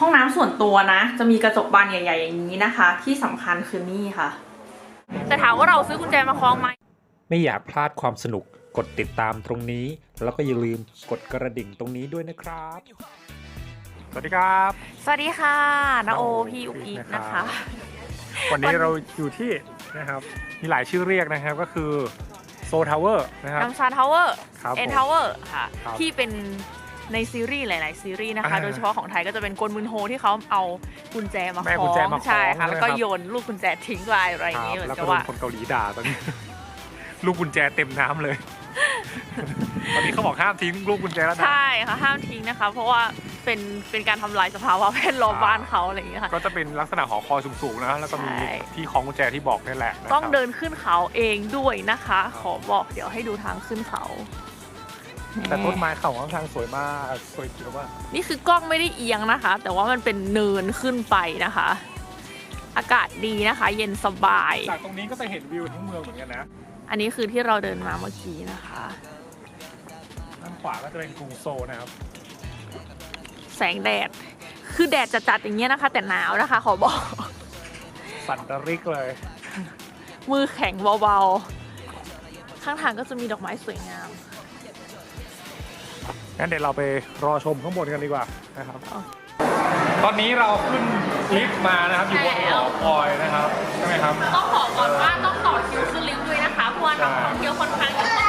ห้องน้ำส่วนตัวนะ จะมีกระจกบานใหญ่ ๆ อย่างนี้นะคะ ที่สำคัญคือนี่ค่ะ แต่ถามว่าเราซื้อกุญแจมาคล้องไหมไม่อยากพลาดความสนุกกดติดตามตรงนี้ แล้วก็อย่าลืมกดกระดิ่งตรงนี้ด้วยนะครับ สวัสดีครับ สวัสดีค่ะนาโอนาโอพี่อุกอีกนะนะครัคะบวันนี้เราอยู่ที่นะครับมีหลายชื่อเรียกนะครับก็คือโซทาวเวอร์นะครับน้ำชาทาวเวอร์ครับเอ็นผมทาวเวอร์ค่ะครับที่เป็น ในซีรีส์หลาย ๆ ซีรีส์นะคะ อ่าโดยเฉพาะของไทยก็จะเป็นกลมุนโฮที่เขาเอากุญแจมาแม่คล้กุอญแจงมาคล้องใช่ค่ะแล้วก็ใช่ไหมครับ โยนลูกกุญแจทิ้งไปอะไรอย่างนี้เหมือแล้วนก็กับโดนว่า คนเกาหลีด่าตอนนี้ ลูกกุญแจเต็มน้ำเลย ตอนนี้เขาบอกห้ามทิ้งลูกกุญแจแล้วนะ ใช่ค่ะห้ามทิ้งนะคะ เพราะว่าเป็นเป็นการทำลายสภาวะแวดล้อมอ่า บ้านเขาอะไรอย่างเงี้ยค่ะ ก็จะเป็นลักษณะหอคอยสูงๆนะ แล้วก็มีใช่ ที่คล้องกุญแจที่บอกนี่แหละนะครับต้องเดินขึ้นเขาเองด้วยนะคะ ขอบอกเดี๋ยวให้ดูทางขึ้นเขา แต่ต้นไม้เขาค่อนข้างสวยมากสวยจริงว่านี่คือกล้องไม่ได้เอียงนะคะ แต่ว่ามันเป็นเนินขึ้นไปนะคะ อากาศดีนะคะ เย็นสบาย จากตรงนี้ก็จะเห็นวิวทั้งเมืองเหมือนกันนะ อันนี้คือที่เราเดินมาเมื่อกี้นะคะด้านขวาก็จะเป็นกรุงโซลนะครับ แสงแดด คือแดดจัดๆอย่างเงี้ยนะคะ แต่หนาวนะคะ ขอบอก สันตริกเลย มือแข็งเบาๆ ข้างทางก็จะมีดอกไม้สวยงาม งั้นเดี๋ยวเราไปรอชมข้างบนกันดีกว่านะครับอ๋อตอนนี้เราขึ้นลิฟต์มานะครับอยู่บนหอคอยนะครับใช่ไหมครับ ต้องบอกก่อนว่าต้องต่อคิวขึ้นลิฟต์ด้วยนะคะเพราะว่านักท่องเที่ยวค่อนข้างเยอะ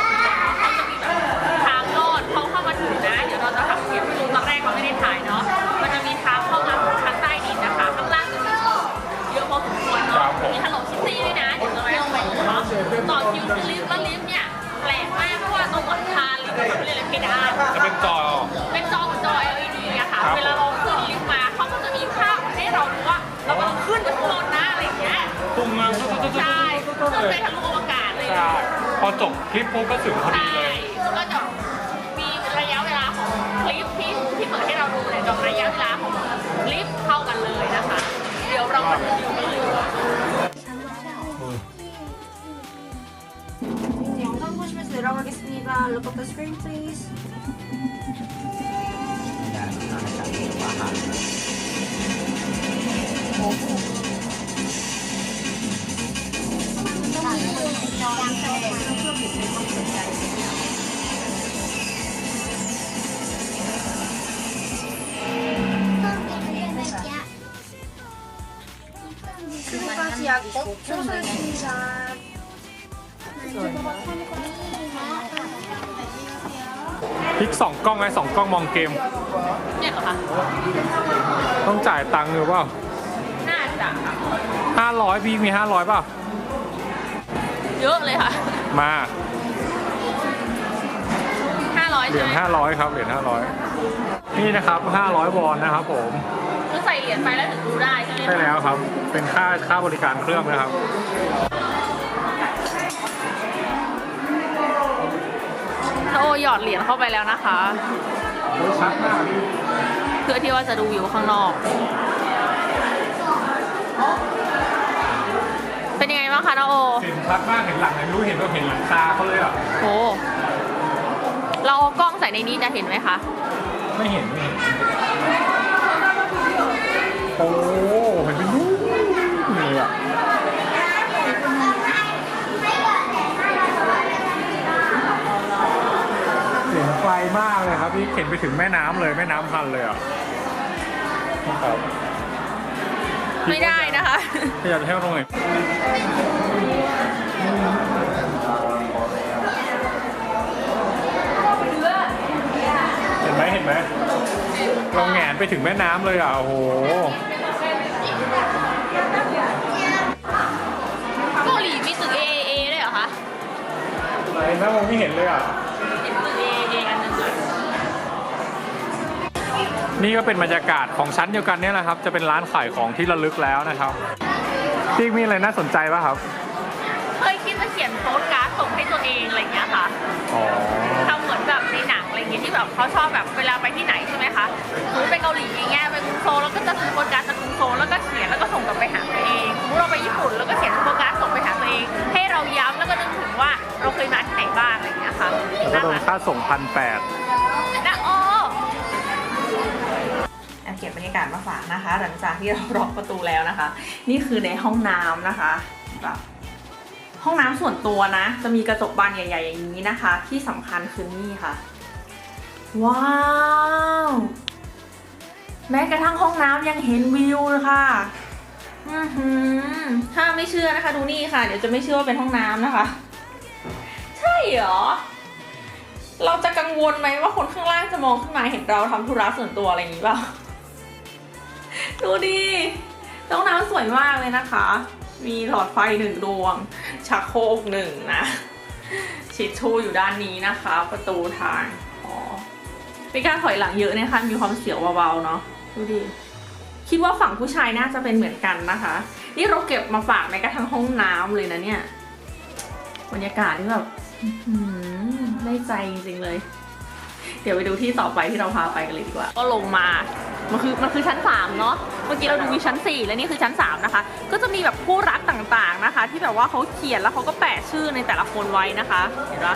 ขึ้น เล ไป ย ทะลุอวกาศเลย ใช่ พอจบคลิปปุ๊บก็ถึงพอดี ใช่ เลย แล้วก็จะมีระยะเวลาของคลิปที่ที่เปิดให้เราดูเนี่ยกับระยะเวลาของลิฟต์เท่ากันเลยนะคะ เดี๋ยวเรามาดูกันเลย 영상 보시면서 내려가겠습니다. Look up the screen, please. 지금까지 약 5초였습니다. พลิกสองกล้องไงสองกล้องมองเกม เนี่ยเหรอคะ ต้องจ่ายตังค์หรือเปล่า น่าจะค่ะ ห้าร้อยพี่มีห้าร้อยเปล่า เยอะเลยค่ะ มา 500 เหรี ใช่ ยญ ไหม ห้าร้อยครับ เหรียญห้าร้อยนี่นะครับห้าร้อยวอนนะครับผม คือใส่เหรียญไปแล้วถึงดูได้ใช่ไหมคะใช่แล้วครับ เป็นค่าค่าบริการเครื่องนะครับโอหยอดเหรียญเข้าไปแล้วนะคะชัดมากเพื่อที่ว่าจะดูวิวข้างนอก เป็นยังไงบ้างคะน้าโอเห็นชัดมากเห็นหลังไหนไม่รู้เห็นก็เห็นหลังคาเขาเลยอะโอ้เราเอากล้องใส่ในนี้จะเห็นไหมคะ ไม่เห็นไม่เห็น โอ้เห็นเป็นนู้นเลยอะเห็นไกลมากเลยครับพี่เห็นไปถึงแม่น้ำเลยแม่น้ำพันเลยอะครับไม่ได้นะคะขยับไปเที่ยวตรงไหนเห็นไหมเห็นไหม เราแหงนไปถึงแม่น้ำเลยอะ โอ้โห เกาหลีมีตึก AAA ด้วยเหรอคะไหนนะมองไม่เห็นเลยอะ เห็นตึก AAA อันหนึงอะนี่ก็เป็นบรรยากาศของชั้นเดียวกันเนี่ยแหละครับ จะเป็นร้านขายของที่ระลึกแล้วนะครับพี่มีอะไรน่าสนใจป่ะครับ เคยคิดจะเขียนโค้ดการ์ดส่งให้ตัวเองอะไรอย่างเงี้ยค่ะ อ๋อ อะไรอย่างเงี้ยที่แบบเขาชอบแบบเวลาไปที่ไหนใช่ไหมคะสมมติไปเกาหลีอย่างเงี้ยไปกรุงโซลแล้วก็จะซื้อโปรการ์ดจากกรุงโซลแล้วก็เขียนแล้วก็ส่งกลับไปหาตัวเองสมมติเราไปญี่ปุ่นแล้วก็เขียนโปรการ์ดส่งไปหาตัวเอง ให้เราย้ำแล้วก็นึกถึงว่าเราเคยมาที่ไหนบ้างอะไรอย่างเงี้ยค่ะแล้วก็น่าโดนรักค่าส่งพันแปดนะโอแอบเก็บบรรยากาศากาศมาฝากนะคะ หลังจากที่เราล็อกประตูแล้วนะคะ นี่คือในห้องน้ำนะคะแบบห้องน้ำส่วนตัวนะ จะมีกระจกบานใหญ่ ๆ อย่างนี้นะคะ ที่สำคัญคือนี่ค่ะ ว้าว แม้กระทั่งห้องน้ำยังเห็นวิวเลยค่ะถ้าไม่เชื่อนะคะดูนี่ค่ะ เดี๋ยวจะไม่เชื่อว่าเป็นห้องน้ำนะคะ ใช่เหรอ เราจะกังวลไหมว่าคนข้างล่างจะมองขึ้นมาเห็นเราทำธุระส่วนตัวอะไรอย่างนี้เปล่าดูดิห้องน้ำสวยมากเลยนะคะ มีหลอดไฟหนึ่งดวง ชักโครกหนึ่งนะ ชิดชูอยู่ด้านนี้นะคะ ประตูทาง มีการถอยหลังเยอะนี่ยค่ะมีความเสียวเบาๆเนาะดูดิคิดว่าฝั่งผู้ชายน่าจะเป็นเหมือนกันนะคะ นี่เราเก็บมาฝากในกระทั่งห้องน้ำเลยนะเนี่ย บรรยากาศที่แบบได้ใจจริงๆเลย เดี๋ยวไปดูที่ต่อไปที่เราพาไปกันเลยดีกว่า ก็ลงมา มันคือมันคือชั้น3เนาะ เมื่อกี้เราดูมีชั้น 4 และนี่คือชั้น 3 นะคะ ก็จะมีแบบคู่รักต่างๆนะคะ ที่แบบว่าเขาเขียนแล้วเขาก็แปะชื่อในแต่ละคนไว้นะคะ เห็นปะ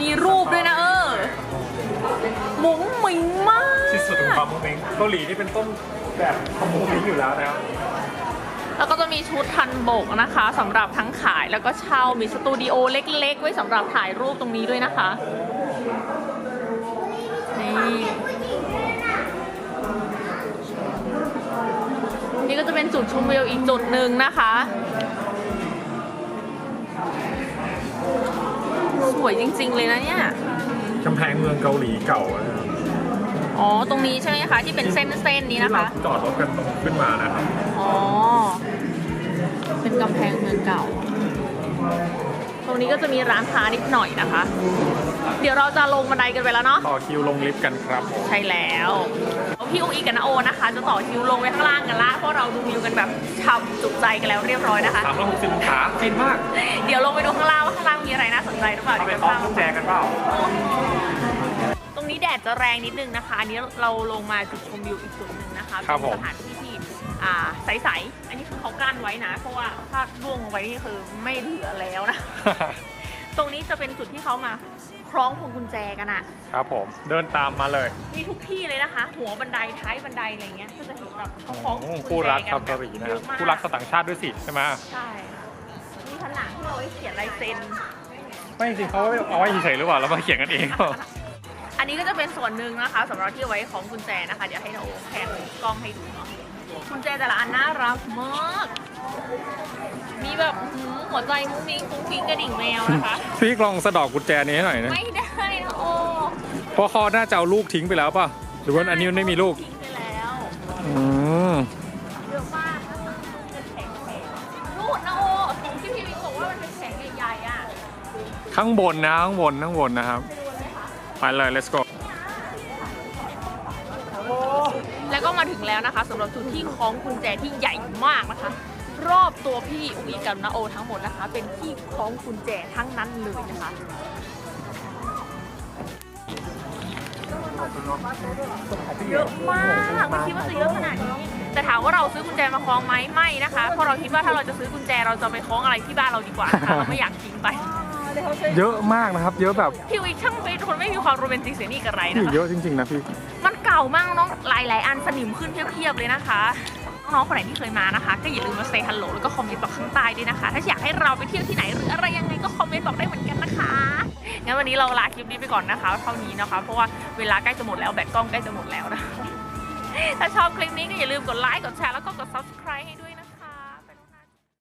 มีรูปด้วยนะเออมุ้งมิงมาก ที่สุดของความมุ้งมิ้งเกาหลีนี่เป็นต้นแบบของมุ้งมิ้งอยู่แล้วนะครับแล้วก็จะมีชุดทันบกนะคะสำหรับทั้งขายแล้วก็เช่ามีสตูดิโอเล็กๆ ไว้สำหรับถ่ายรูปตรงนี้ด้วยนะคะนี่นี่ก็จะเป็นจุดชมวิวอีกจุดหนึ่งนะคะ วยจริง ๆ เลยนะเนี่ยกำแพงเมืองเกาหลีเก่านะครับอ๋อตรงนี้ใช่ไหมคะที่เป็นเส้นๆนี้ที่นะเราคะ จอดรถกันตรงขึ้นมานะครับอ๋อ เป็นกำแพงเมืองเก่า ตรงนี้ก็จะมีร้านค้านิดหน่อยนะคะ เดี๋ยวเราจะลงบันไดกันไปแล้วเนาะ ต่อคิวลงลิฟต์กันครับ ใช่แล้ว พี่อุ้งอีกับนาโอนะคะ จะต่อคิวลงไปข้างล่างกันละเพราะเราดูวิวกันแบบช่ำจุใจกันแล้วเรียบร้อยนะคะ 360องศาฟินมากเดี๋ยวลงไปดูข้างล่างว่าข้างล่างมีอะไรน่าสนใจหรือเปล่าเอาไปเดี๋ยวคล้องข้าง กุญแจกันเปล่า ตรงนี้แดดจะแรงนิดนึงนะคะ อันนี้เราลงมาจุดชมวิวอีกจุดหนึ่งนะคะครับเป็นผม สถานที่ที่อ่าใสๆอันนี้คือเขากั้นไว้นะ เพราะว่าถ้าล่วงลงไปนี่คือไม่เหลือแล้วนะ ตรงนี้จะเป็นจุดที่เขามาคล้องพวงกุญแจกันอะครับผมเดินตามมาเลยมีทุกที่เลยนะคะ หัวบันไดท้ายบันไดอะไรเงี้ยก็จะเห็นแบบเขาคล้องพวงกุญแจคู่รักนชาวเกาหลีนะคเยรับอะมากคู่รักชาวต่างชาติด้วยสิใช่ไหมใช่มีผนังที่เราไว้เขียนลายเซ็น ไม่จริงๆเขาเอาไว้เฉยๆหรือเปล่าแล้วมาเขียนกันเองอันนี้ก็จะเป็นส่วนหนึ่งนะคะสำหรับที่ไว้ของกุญแจนะคะ เดี๋ยวให้นาโอแพนกล้องให้ดูเนาะ กุญแจแต่ละอันน่ารักมาก มีแบบหืมหัวใจมุ้งมิ้งฟุ้งฟิ้งกระดิ่งแมวนะคะ พี่ลองสะดอกกุญแจนี้ให้หน่อยนะไม่ได้นะโอเพราะเขาน่าจะเอาลูกทิ้งไปแล้วป่ะ หรือว่าอันนี้มันไม่มีลูก ทิ้งไปแล้วอืมเยอะมากนะคะเป็นแผงแผงรูดนะโอของที่พี่วิงบอกว่ามันเป็นแผงใหญ่ๆอะข้างบนนะข้างบนข้างบนนะครับ ไปเลย let's go มาถึงแล้วนะคะสำหรับจุดที่คล้องกุญแจที่ใหญ่มากนะคะ รอบตัวพี่อุ๋ยกับนาโอทั้งหมดนะคะ เป็นที่คล้องกุญแจทั้งนั้นเลยนะคะเยอะมากไม่คิดว่าจะเยอะขนาดนี้แต่ถามว่าเราซื้อกุญแจมาคล้องไหมไม่นะคะเพราะเราคิดว่าถ้าเราจะซื้อกุญแจเราจะไปคล้องอะไรที่บ้านเราดีกว่านะคะเราไม่อยากทิ้งไปเยอะมากนะครับ เยอะแบบพี่วิกช่างเป็นคนไม่มีความโรแมนติกเสียนี่กับไรนะพี่คะเยอะจริงๆนะพี่มันเก่ามากน้องหลายๆ อันสนิมขึ้นเพียบๆเลยนะคะน้องๆคนไหนที่เคยมานะคะ ก็อย่าลืมมาเซฮัลโหลแล้วก็คอมเมนต์บอกข้างใต้ด้วยนะคะ ถ้าอยากให้เราไปเที่ยวที่ไหนหรืออะไรยังไงก็คอมเมนต์บอกได้เหมือนกันนะคะงั้นวันนี้เราลาคลิปนี้ไปก่อนนะคะ เท่านี้นะคะ เพราะว่าเวลาใกล้จะหมดแล้วแบตกล้องใกล้จะหมดแล้วนะถ้าชอบคลิปนี้ก็อย่าลืมกดไลค์กดแชร์แล้วก็กด subscribe ให้ด้วย